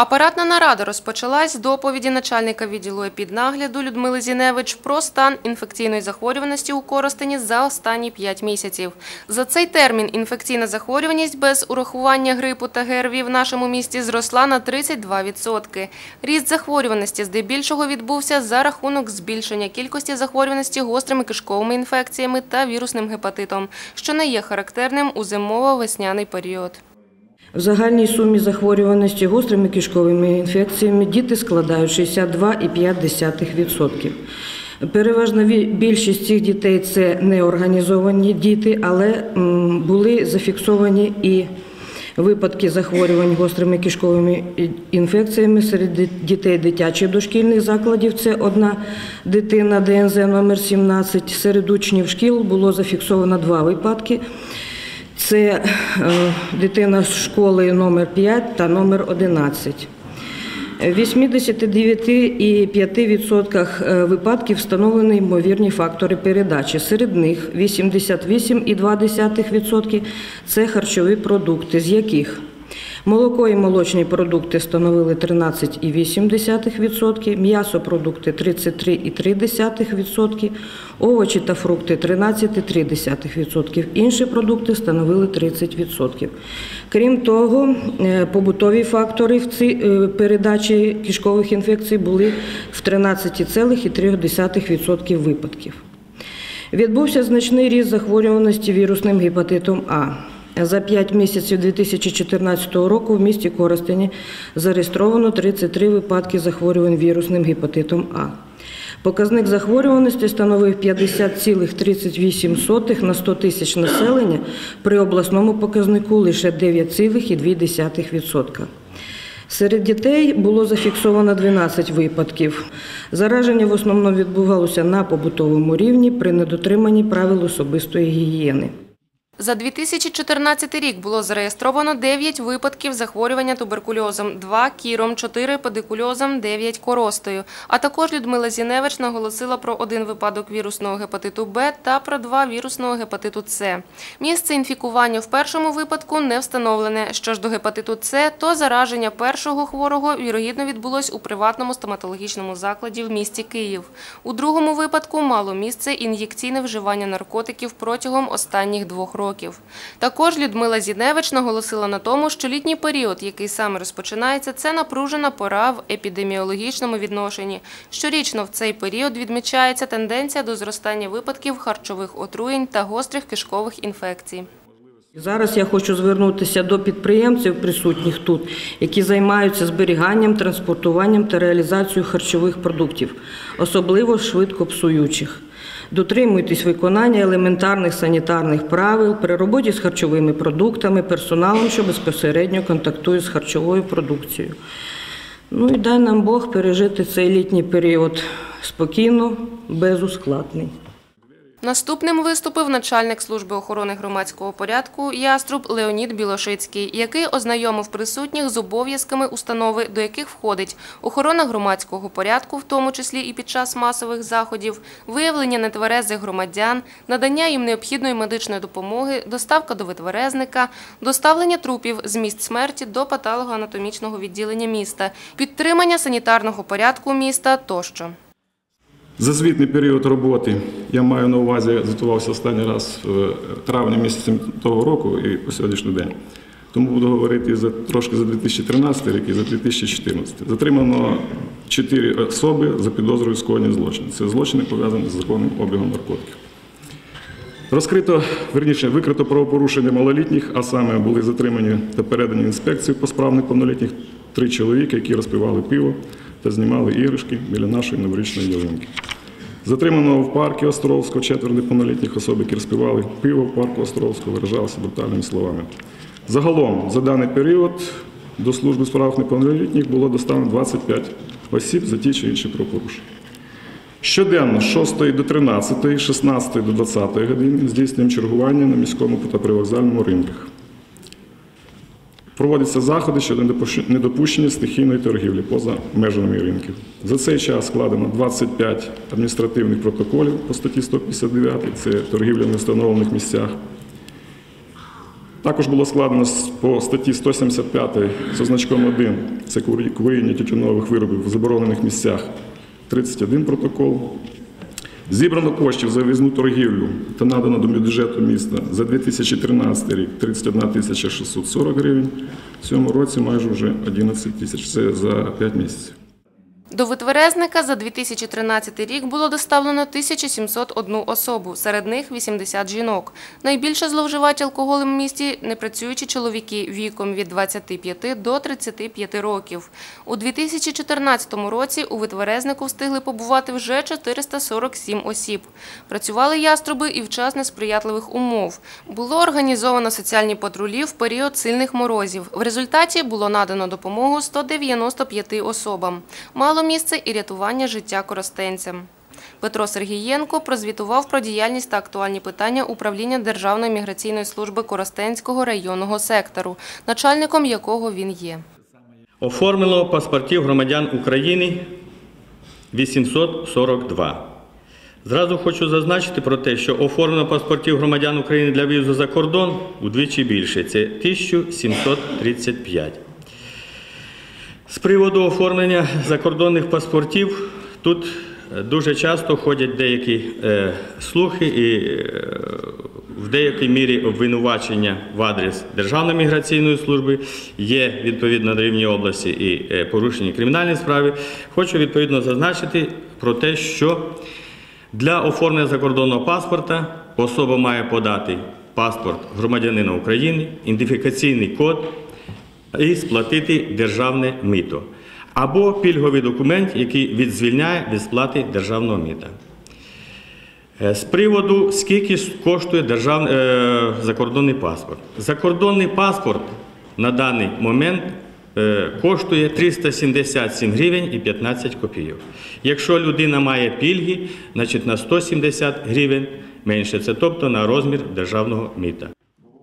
Апаратна нарада розпочалась з доповіді начальника відділу епіднагляду Людмили Зіневич про стан інфекційної захворюваності у Коростені за останні 5 місяців. За цей термін інфекційна захворюваність без урахування грипу та ГРВІ в нашому місті зросла на 32%. Ріст захворюваності здебільшого відбувся за рахунок збільшення кількості захворюваності гострими кишковими інфекціями та вірусним гепатитом, що не є характерним у зимово-весняний період. В загальній сумі захворюваності гострими кишковими інфекціями діти складають 62,5%. Переважна більшість цих дітей це неорганізовані діти, але були зафіксовані і випадки захворювань гострими кишковими інфекціями серед дітей дитячих дошкільних закладів. Це одна дитина ДНЗ номер 17. Серед учнів шкіл було зафіксовано два випадки. Це е, дитина з школи номер 5 та номер 11. В 89,5% е, випадків встановлені ймовірні фактори передачі. Серед них 88,2% – це харчові продукти, з яких молоко і молочні продукти становили 13,8%, м'ясопродукти 33,3%, овочі та фрукти 13,3%, інші продукти становили 30%. Крім того, е, побутові фактори в цій е, передачі кишкових інфекцій були в 13,3% випадків. Відбувся значний ріст захворюваності вірусним гепатитом А. За 5 місяців 2014 року в місті Коростені зареєстровано 33 випадки захворювань вірусним гепатитом А. Показник захворюваності становив 50,38 на 100 тисяч населення, при обласному показнику лише 9,2%. Серед дітей було зафіксовано 12 випадків. Зараження в основному відбувалося на побутовому рівні при недотриманні правил особистої гігієни. За 2014 рік було зареєстровано 9 випадків захворювання туберкульозом, 2 – кіром, 4 – педикульозом, 9 – коростою. А також Людмила Зіневич наголосила про один випадок вірусного гепатиту Б та про два вірусного гепатиту С. Місце інфікування в першому випадку не встановлене. Що ж до гепатиту С, то зараження першого хворого вірогідно відбулось у приватному стоматологічному закладі в місті Київ. У другому випадку мало місце ін'єкційне вживання наркотиків протягом останніх двох років. Також Людмила Зіневич наголосила на тому, що літній період, який саме розпочинається, це напружена пора в епідеміологічному відношенні. Щорічно в цей період відмічається тенденція до зростання випадків харчових отруєнь та гострих кишкових інфекцій. Зараз я хочу звернутися до підприємців, присутніх тут, які займаються зберіганням, транспортуванням та реалізацією харчових продуктів, особливо швидко псуючих. Дотримуйтесь виконання елементарних санітарних правил при роботі з харчовими продуктами, персоналом, що безпосередньо контактує з харчовою продукцією. Ну і дай нам Бог пережити цей літній період спокійно, безускладний. Наступним виступив начальник служби охорони громадського порядку Яструб Леонід Білошицький, який ознайомив присутніх з обов'язками установи, до яких входить охорона громадського порядку, в тому числі і під час масових заходів, виявлення нетверезих громадян, надання їм необхідної медичної допомоги, доставка до витверезника, доставлення трупів з місць смерті до патологоанатомічного відділення міста, підтримання санітарного порядку міста тощо. За звітний період роботи я маю на увазі, звітувався останній раз в травні місяці того року і по сьогоднішній день. Тому буду говорити за, трошки за 2013 рік і за 2014. Затримано чотири особи за підозрою скоєння злочинів. Це злочини пов'язані з законним обігом наркотиків. Розкрито, верніше, викрито правопорушення малолітніх, а саме були затримані та передані інспекцію по справ неповнолітніх три чоловіки, які розпивали пиво та знімали іграшки біля нашої новорічної ялинки. Затримано в парку Островського четверо неповнолітніх особ, які розпивали пиво в парку Островського, виражалися брутальними словами. Загалом за даний період до служби справ неповнолітніх було доставлено 25 осіб за ті чи інші правопорушення. Щоденно з 6 до 13, 16 до 20 години здійснюємо чергування на міському та привокзальному ринках. Проводяться заходи щодо недопущення стихійної торгівлі поза межами ринків. За цей час складено 25 адміністративних протоколів по статті 159, це торгівля в невстановлених місцях. Також було складено по статті 175 з означком 1, це курі- куріння тютюнових виробів в заборонених місцях, 31 протокол. Зібрано коштів за візну торгівлю та надано до бюджету міста за 2013 рік 31 тисяча 640 гривень. В цьому році майже вже 11 тисяч. Це за 5 місяців. До витверезника за 2013 рік було доставлено 1701 особу, серед них 80 жінок. Найбільше зловживають алкоголем в місті непрацюючі чоловіки віком від 25 до 35 років. У 2014 році у витверезнику встигли побувати вже 447 осіб. Працювали яструби і в час несприятливих умов. Було організовано соціальні патрулі в період сильних морозів. В результаті було надано допомогу 195 особам. Мало місце і рятування життя коростенцям. Петро Сергієнко прозвітував про діяльність та актуальні питання управління Державної міграційної служби Коростенського районного сектору, начальником якого він є. Оформило паспортів громадян України 842. Зразу хочу зазначити про те, що оформлено паспортів громадян України для виїзду за кордон удвічі більше це 1735. З приводу оформлення закордонних паспортів тут е, дуже часто ходять деякі е, слухи і е, в деякій мірі обвинувачення в адрес Державної міграційної служби є відповідно на рівні області і е, порушені кримінальні справи. Хочу відповідно зазначити про те, що для оформлення закордонного паспорта особа має подати паспорт громадянина України, ідентифікаційний код і сплатити державне мито або пільговий документ, який відзвільняє від сплати державного мита. Е, З приводу, скільки коштує держав... е, закордонний паспорт. Закордонний паспорт на даний момент е, коштує 377 гривень і 15 копійок. Якщо людина має пільги, значить на 170 гривень менше, це тобто на розмір державного мита.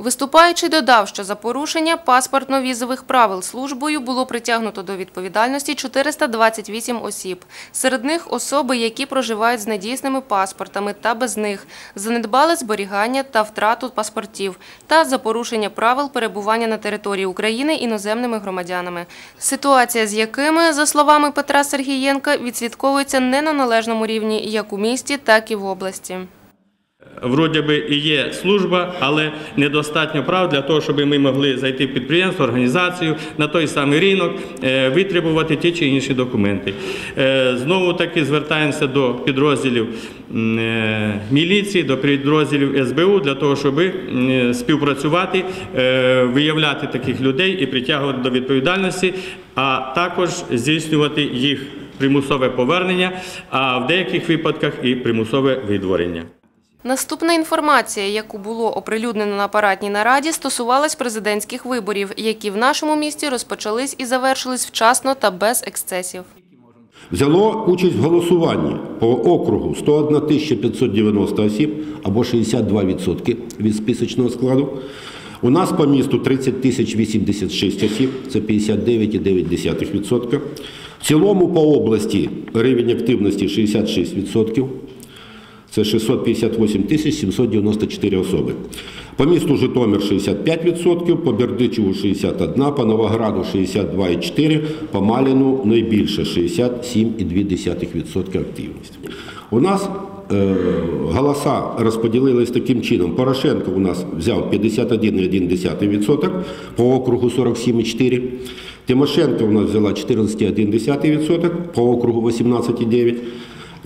Виступаючий додав, що за порушення паспортно-візових правил службою було притягнуто до відповідальності 428 осіб. Серед них особи, які проживають з недійсними паспортами та без них, занедбали зберігання та втрату паспортів та за порушення правил перебування на території України іноземними громадянами. Ситуація з якими, за словами Петра Сергієнка, відслідковується не на належному рівні як у місті, так і в області. Вроді би і є служба, але недостатньо прав для того, щоб ми могли зайти в підприємство, організацію на той самий ринок, е, витребувати ті чи інші документи. Е, Знову таки звертаємося до підрозділів е, міліції, до підрозділів СБУ для того, щоб співпрацювати, виявляти таких людей і притягувати до відповідальності, а також здійснювати їх примусове повернення, а в деяких випадках і примусове видворення. Наступна інформація, яку було оприлюднено на апаратній нараді, стосувалась президентських виборів, які в нашому місті розпочались і завершились вчасно та без ексцесів. Взяло участь в голосуванні по округу 101 590 осіб або 62% від списочного складу. У нас по місту 30 тисяч 86 осіб, це 59,9%. В цілому по області рівень активності 66%. Це 658 тисяч 794 особи. По місту Житомир 65%, по Бердичеву 61%, по Новограду 62,4%, по Маліну найбільше 67,2% активність. У нас е, голоса розподілились таким чином. Порошенко у нас взяв 51,1% по округу 47,4%. Тимошенко у нас взяла 14,1% по округу 18,9%.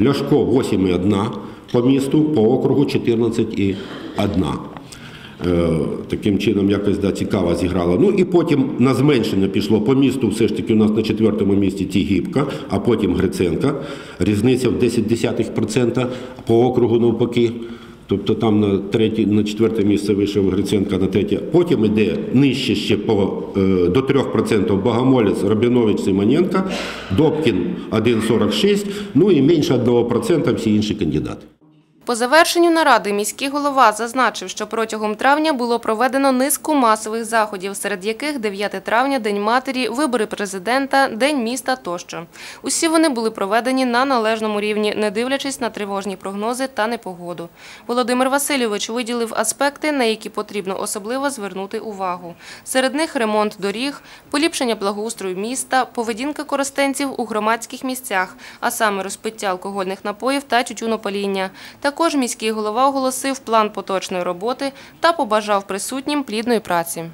Ляшко 8,1 по місту, по округу 14,1. Е, Таким чином, якось да, цікаво зіграла. Ну і потім на зменшення пішло по місту. Все ж таки у нас на четвертому місці Тігіпка, а потім Гриценка. Різниця в 10% по округу навпаки. Тобто там на третє, на четверте місце вийшов Гриценка на третє. Потім йде нижче ще по, е, до 3% Богомолець, Рабінович, Симоненко, Добкін 1,46, ну і менше 1% всі інші кандидати. По завершенню наради міський голова зазначив, що протягом травня було проведено низку масових заходів, серед яких 9 травня, День матері, вибори президента, День міста тощо. Усі вони були проведені на належному рівні, не дивлячись на тривожні прогнози та непогоду. Володимир Васильович виділив аспекти, на які потрібно особливо звернути увагу. Серед них ремонт доріг, поліпшення благоустрою міста, поведінка користенців у громадських місцях, а саме розпиття алкогольних напоїв та тютюнопаління. Також міський голова оголосив план поточної роботи та побажав присутнім плідної праці.